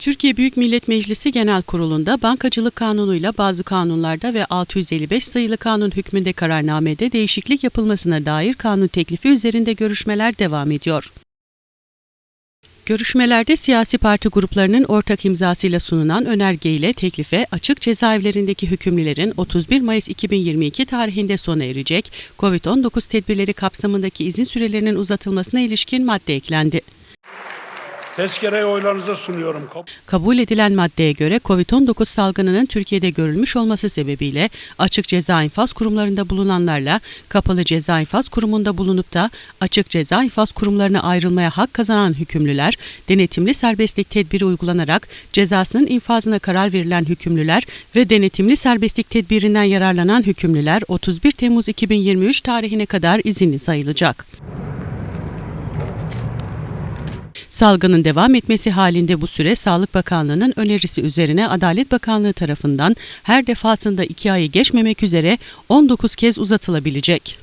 Türkiye Büyük Millet Meclisi Genel Kurulu'nda bankacılık kanunuyla bazı kanunlarda ve 655 sayılı kanun hükmünde kararnamede değişiklik yapılmasına dair kanun teklifi üzerinde görüşmeler devam ediyor. Görüşmelerde siyasi parti gruplarının ortak imzasıyla sunulan önergeyle teklife açık cezaevlerindeki hükümlülerin 31 Mayıs 2022 tarihinde sona erecek COVID-19 tedbirleri kapsamındaki izin sürelerinin uzatılmasına ilişkin madde eklendi. Tezkereyi oylarınıza sunuyorum. Kabul edilen maddeye göre COVID-19 salgınının Türkiye'de görülmüş olması sebebiyle açık ceza infaz kurumlarında bulunanlarla kapalı ceza infaz kurumunda bulunup da açık ceza infaz kurumlarına ayrılmaya hak kazanan hükümlüler, denetimli serbestlik tedbiri uygulanarak cezasının infazına karar verilen hükümlüler ve denetimli serbestlik tedbirinden yararlanan hükümlüler 31 Temmuz 2023 tarihine kadar izinli sayılacak. Salgının devam etmesi halinde bu süre Sağlık Bakanlığı'nın önerisi üzerine Adalet Bakanlığı tarafından her defasında 2 ayı geçmemek üzere 19 kez uzatılabilecek.